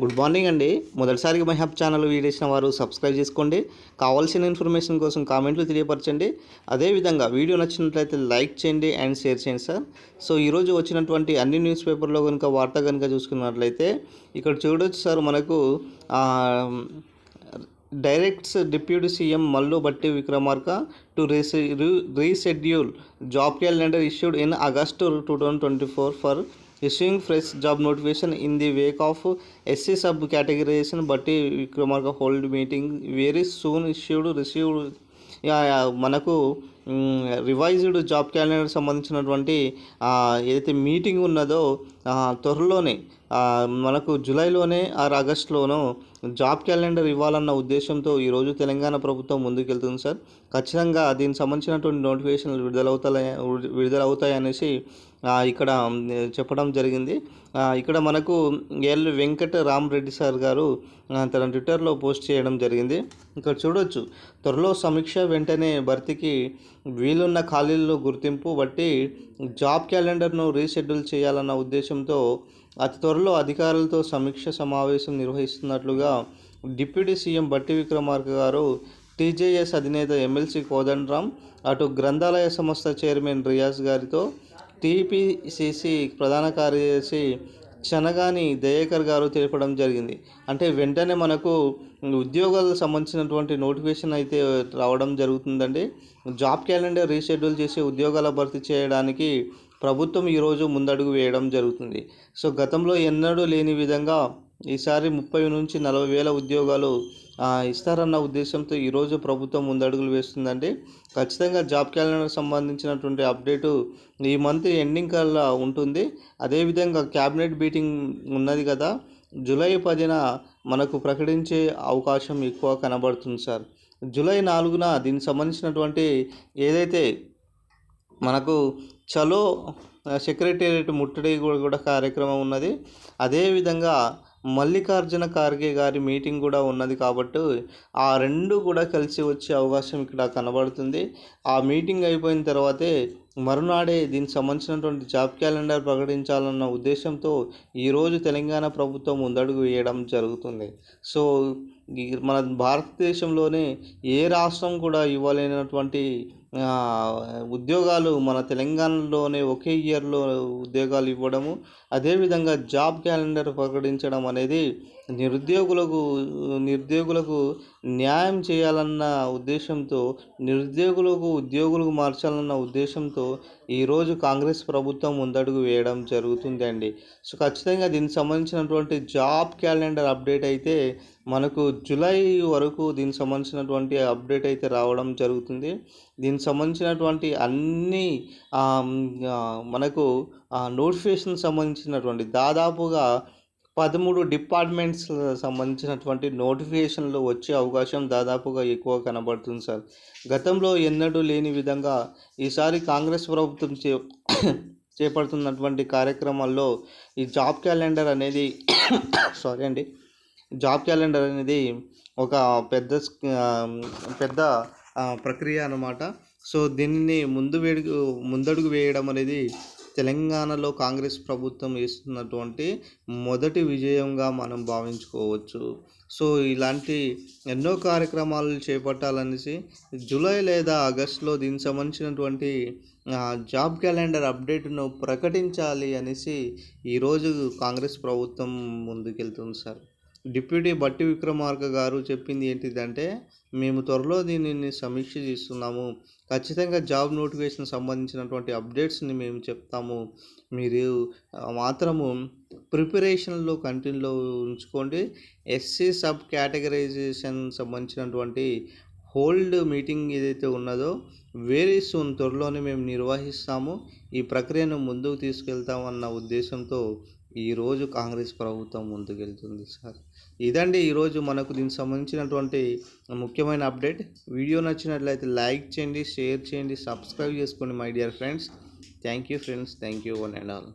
Good morning అండి. మొదటిసారిగా my hub channel వీడియోసిన వారు సబ్స్క్రైబ్ చేసుకోండి. కావాల్సిన ఇన్ఫర్మేషన్ కోసం కామెంట్లు తెలియపరచండి. అదేవిధంగా వీడియో నచ్చినట్లయితే లైక్ చేయండి అండ్ షేర్ చేయండి సార్. సో ఈరోజు వచ్చినటువంటి అన్ని న్యూస్ పేపర్లో కనుక వార్త కనుక చూసుకున్నట్లయితే ఇక్కడ చూడొచ్చు సార్ మనకు directs deputy CM Mallu Bhatti Vikramarka to reissue job calendar issued in August two thousand twenty four for issuing fresh job notification in the wake of SC sub categorisation Bhatti Vikramarka hold meeting. Very soon issued received మనకు revised job calendar సంబంధించినటువంటి ఏదైతే meeting ఉన్నదో త్వరలోనే మనకు జూలైలోనే or ఆగస్టులోనో job calendar ఇవ్వాలన్న ఉద్దేశంతో ఈరోజు తెలంగాణ ప్రభుత్వం ముందుకెళ్తుంది సార్. ఖచ్చితంగా దీనికి సంబంధించినటువంటి నోటిఫికేషన్లు విడుదలవుతాయి విడుదలవుతాయనేసి ఇక్కడ చెప్పడం జరిగింది. ఇక్కడ మనకు ఎల్ వెంకట రామరెడ్డి సార్ గారు తన ట్విట్టర్లో పోస్ట్ చేయడం జరిగింది. ఇక్కడ చూడొచ్చు. త్వరలో సమీక్ష వెంటనే భర్తీకి వీలున్న ఖాళీల్లో గుర్తింపు బట్టి జాబ్ క్యాలెండర్ను రీషెడ్యూల్ చేయాలన్న ఉద్దేశంతో అతి త్వరలో అధికారులతో సమీక్ష సమావేశం నిర్వహిస్తున్నట్లుగా డిప్యూటీ సీఎం బట్టి విక్రమార్క గారు టీజేఎస్ అధినేత ఎమ్మెల్సీ కోదండరామ్ అటు గ్రంథాలయ సంస్థ చైర్మన్ రియాజ్ గారితో టీపీసీసీ ప్రధాన కార్యదర్శి చనగాని దయాకర్ గారు తెలపడం జరిగింది. అంటే వెంటనే మనకు ఉద్యోగాలకు సంబంధించినటువంటి నోటిఫికేషన్ అయితే రావడం జరుగుతుందండి. జాబ్ క్యాలెండర్ రీషెడ్యూల్ చేసి ఉద్యోగాల భర్తీ చేయడానికి ప్రభుత్వం ఈరోజు ముందడుగు వేయడం జరుగుతుంది. సో గతంలో ఎన్నడూ లేని విధంగా ఈసారి ముప్పై నుంచి నలభై వేల ఉద్యోగాలు ఇస్తారన్న ఉద్దేశంతో ఈరోజు ప్రభుత్వం ముందడుగులు వేస్తుందండి. ఖచ్చితంగా జాబ్ క్యాలెండర్ సంబంధించినటువంటి అప్డేటు ఈ మంత్ ఎండింగ్ కల్లా ఉంటుంది. అదేవిధంగా క్యాబినెట్ మీటింగ్ ఉన్నది కదా జూలై పదిన మనకు ప్రకటించే అవకాశం ఎక్కువ కనబడుతుంది సార్. జూలై నాలుగున దీనికి సంబంధించినటువంటి ఏదైతే మనకు చలో సెక్రటేరియట్ ముట్టడి కూడా కూడా కార్యక్రమం ఉన్నది అదేవిధంగా మల్లికార్జున ఖార్గే గారి మీటింగ్ కూడా ఉన్నది కాబట్టి ఆ రెండు కూడా కలిసి వచ్చే అవకాశం ఇక్కడ కనబడుతుంది. ఆ మీటింగ్ అయిపోయిన తర్వాతే మరునాడే దీనికి సంబంధించినటువంటి జాబ్ క్యాలెండర్ ప్రకటించాలన్న ఉద్దేశంతో ఈరోజు తెలంగాణ ప్రభుత్వం ముందడుగు వేయడం జరుగుతుంది. సో మన భారతదేశంలోనే ఏ రాష్ట్రం కూడా ఇవ్వలేనటువంటి ఉద్యోగాలు మన తెలంగాణలోనే ఒకే ఇయర్లో ఉద్యోగాలు ఇవ్వడము అదేవిధంగా జాబ్ క్యాలెండర్ ప్రకటించడం అనేది నిరుద్యోగులకు నిరుద్యోగులకు న్యాయం చేయాలన్న ఉద్దేశంతో నిరుద్యోగులకు ఉద్యోగులకు మార్చాలన్న ఉద్దేశంతో ఈరోజు కాంగ్రెస్ ప్రభుత్వం ముందడుగు వేయడం జరుగుతుంది సో ఖచ్చితంగా దీనికి సంబంధించినటువంటి జాబ్ క్యాలెండర్ అప్డేట్ అయితే మనకు జూలై వరకు దీనికి సంబంధించినటువంటి అప్డేట్ అయితే రావడం జరుగుతుంది. దీనికి సంబంధించినటువంటి అన్ని మనకు నోటిఫికేషన్ సంబంధించినటువంటి దాదాపుగా పదమూడు డిపార్ట్మెంట్స్ సంబంధించినటువంటి నోటిఫికేషన్లు వచ్చే అవకాశం దాదాపుగా ఎక్కువ కనబడుతుంది సార్. గతంలో ఎన్నడూ లేని విధంగా ఈసారి కాంగ్రెస్ ప్రభుత్వం చే చేపడుతున్నటువంటి కార్యక్రమాల్లో ఈ జాబ్ క్యాలెండర్ అనేది సారీ అండి జాబ్ క్యాలెండర్ అనేది ఒక పెద్ద పెద్ద ప్రక్రియ అన్నమాట. సో దీనిని ముందు వేడుగు ముందడుగు వేయడం అనేది తెలంగాణలో కాంగ్రెస్ ప్రభుత్వం వేస్తున్నటువంటి మొదటి విజయంగా మనం భావించుకోవచ్చు. సో ఇలాంటి ఎన్నో కార్యక్రమాలు చేపట్టాలనేసి జూలై లేదా ఆగస్టులో దీనికి సంబంధించినటువంటి జాబ్ క్యాలెండర్ అప్డేట్ను ప్రకటించాలి అనేసి ఈరోజు కాంగ్రెస్ ప్రభుత్వం ముందుకెళ్తుంది సార్. డిప్యూటీ బట్టి విక్రమార్క గారు చెప్పింది ఏంటిదంటే మేము త్వరలో దీనిని సమీక్ష చేస్తున్నాము. ఖచ్చితంగా జాబ్ నోటిఫికేషన్ సంబంధించినటువంటి అప్డేట్స్ని మేము చెప్తాము. మీరు మాత్రము ప్రిపరేషన్లో కంటిన్యూలో ఉంచుకోండి. ఎస్సీ సబ్ కేటగరైజేషన్ సంబంధించినటువంటి హోల్డ్ మీటింగ్ ఏదైతే ఉన్నదో వేరే సూన్ త్వరలోనే మేము నిర్వహిస్తాము. ఈ ప్రక్రియను ముందుకు తీసుకెళ్తామన్న ఉద్దేశంతో ఈరోజు కాంగ్రెస్ ప్రభుత్వం ముందుకెళ్తుంది సార్. ఇదండి ఈరోజు మనకు దీనికి సంబంధించినటువంటి ముఖ్యమైన అప్డేట్. వీడియో నచ్చినట్లయితే లైక్ చేయండి షేర్ చేయండి సబ్స్క్రైబ్ చేసుకోండి my dear friends. Thank you friends thank you one and all.